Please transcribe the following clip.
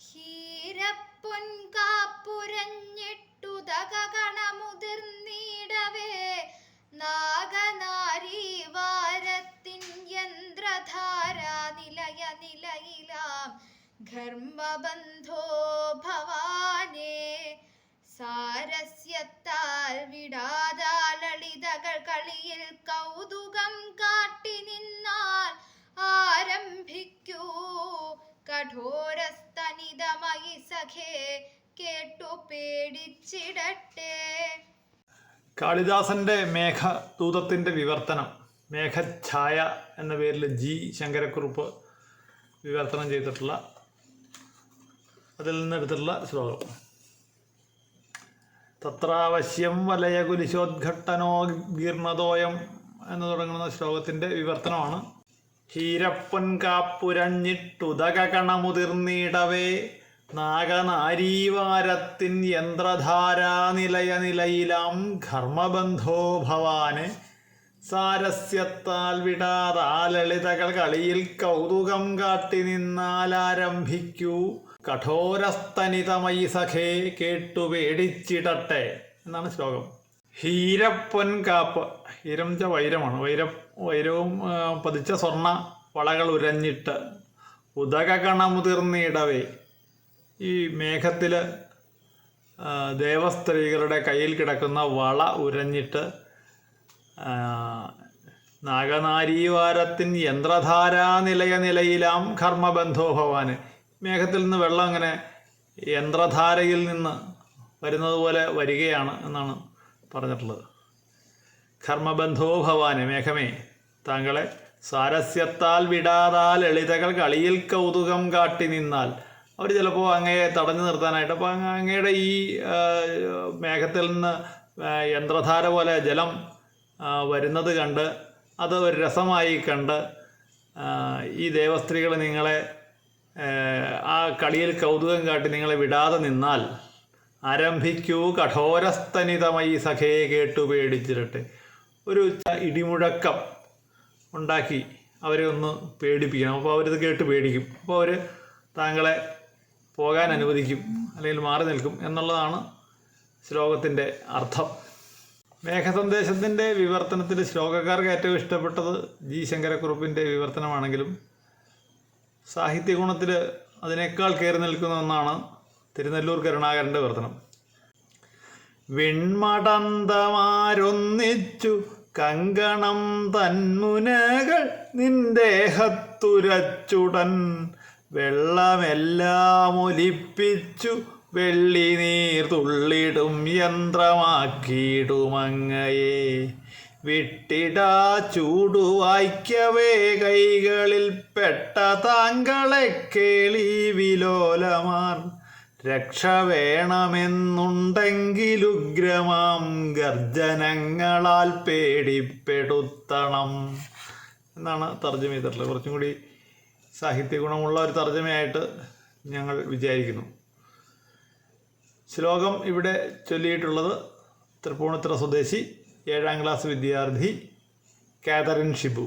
ഹീരപ്പൊൻകാപ്പുരഞ്ഞിട്ടുതകണമുതിർന്നിടവേ കൗതുകം കാട്ടി നിന്നാൽ ആരംഭിക്കൂ. കഠോരസ്തനിതമയി കാളിദാസന്റെ മേഘദൂതത്തിന്റെ വിവർത്തനം മേഘഛായ എന്ന പേരിൽ ജി. ശങ്കരക്കുറുപ്പ് വിവർത്തനം ചെയ്തിട്ടുള്ള അതിൽ നിന്നെടുത്തിട്ടുള്ള ശ്ലോകം. തത്രാവശ്യം വലയകുലിശോദ്ഘട്ടനോ ഗീർണതോയം എന്ന് തുടങ്ങുന്ന ശ്ലോകത്തിന്റെ വിവർത്തനമാണ്. ഹീരപ്പൊൻ കാപ്പുരഞ്ഞിട്ടുദകണമുതിർന്നിടവേ നാഗനാരീവാരത്തിൻ യന്ത്രധാരാ നിലയ നിലയിലാം ഘർമ്മബന്ധോ ഭവാന്. സാരസ്യത്താൽ വിടാതാ ലളിതകൾ കളിയിൽ കൗതുകം കാട്ടി നിന്നാലാരംഭിക്കൂ. കഠോരസ്തനിതമൈ സഖേ കേട്ടു പേടിച്ചിടട്ടെ എന്നാണ് ശ്ലോകം. ഹീരപ്പൊൻ കാപ്പ്. ഹീരം ച വൈരമാണ്. വൈര വൈരവും പതിച്ച സ്വർണ വളകൾ ഉരഞ്ഞിട്ട് ഉദകകണമുതിർന്നിടവേ ഈ മേഘത്തിൽ ദേവസ്ത്രീകളുടെ കയ്യിൽ കിടക്കുന്ന വള ഉരഞ്ഞിട്ട് നാഗനാരീവാരത്തിൻ യന്ത്രധാരാ നിലയ നിലയിലാം കർമ്മബന്ധോ ഭവാന്. മേഘത്തിൽ നിന്ന് വെള്ളം അങ്ങനെ യന്ത്രധാരയിൽ നിന്ന് വരുന്നത് പോലെ വരികയാണ് എന്നാണ് പറഞ്ഞിട്ടുള്ളത്. കർമ്മബന്ധോ ഭവാന് മേഘമേ താങ്കളെ സാരസ്യത്താൽ വിടാതാൽ ലളിതകൾ കളിയിൽ കൗതുകം കാട്ടി നിന്നാൽ അവർ ചിലപ്പോൾ അങ്ങയെ തടഞ്ഞു നിർത്താനായിട്ട് അപ്പോൾ അങ്ങ് അങ്ങയുടെ ഈ മേഘത്തിൽ നിന്ന് യന്ത്രധാര പോലെ ജലം വരുന്നത് കണ്ട് അത് ഒരു രസമായി കണ്ട് ഈ ദേവസ്ത്രീകൾ നിങ്ങളെ ആ, കളിയിൽ കൗതുകം കാട്ടി നിങ്ങളെ വിടാതെ നിന്നാൽ ആരംഭിക്കൂ കഠോരസ്തനിതമായി സഖയെ കേട്ടു പേടിച്ചിരട്ടെ ഒരു ഇടിമുഴക്കം ഉണ്ടാക്കി അവരെ ഒന്ന് പേടിപ്പിക്കണം. അപ്പോൾ അവരിത് കേട്ട് പേടിക്കും. അപ്പോൾ അവർ താങ്കളെ പോകാൻ അനുവദിക്കും അല്ലെങ്കിൽ മാറി നിൽക്കും എന്നുള്ളതാണ് ശ്ലോകത്തിന്റെ അർത്ഥം. മേഘസന്ദേശത്തിന്റെ വിവർത്തനത്തിൽ ശ്ലോകക്കാർക്ക് ഏറ്റവും ഇഷ്ടപ്പെട്ടത് ജി ശങ്കരക്കുറുപ്പിന്റെ വിവർത്തനമാണെങ്കിലും സാഹിത്യ ഗുണത്തിൽ അതിനേക്കാൾ കയറി നിൽക്കുന്ന ഒന്നാണ് തിരുനെല്ലൂർ കരുണാകരന്റെ വിവർത്തനം. വെൺമടന്തമാരൊന്നിച്ചു കങ്കണം തന്മുനകൾ നിന്ദേഹത്തുരച്ചുടൻ വെള്ളമെല്ലാം ഒലിപ്പിച്ചു വെള്ളി നീർ തുള്ളിടും യന്ത്രമാക്കിയിടുമങ്ങയെ. വിട്ടിടാ ചൂടുവായ്ക്കവേ കൈകളിൽ പെട്ട താങ്കളെ കേളി വിലോലമാർ. രക്ഷ വേണമെന്നുണ്ടെങ്കിലുഗ്രമാം ഗർജനങ്ങളാൽ പേടിപ്പെടുത്തണം. എന്നാണ് തർജമ ചെയ്തിട്ടുള്ളത്. കുറച്ചും കൂടി സാഹിത്യ ഗുണമുള്ള ഒരു തർജമയായിട്ട് ഞങ്ങൾ വിചാരിക്കുന്നു. ശ്ലോകം ഇവിടെ ചൊല്ലിയിട്ടുള്ളത് തൃപ്പൂണിത്തുറ സ്വദേശി ഏഴാം ക്ലാസ് വിദ്യാർത്ഥി കാതറിൻ ഷിബു.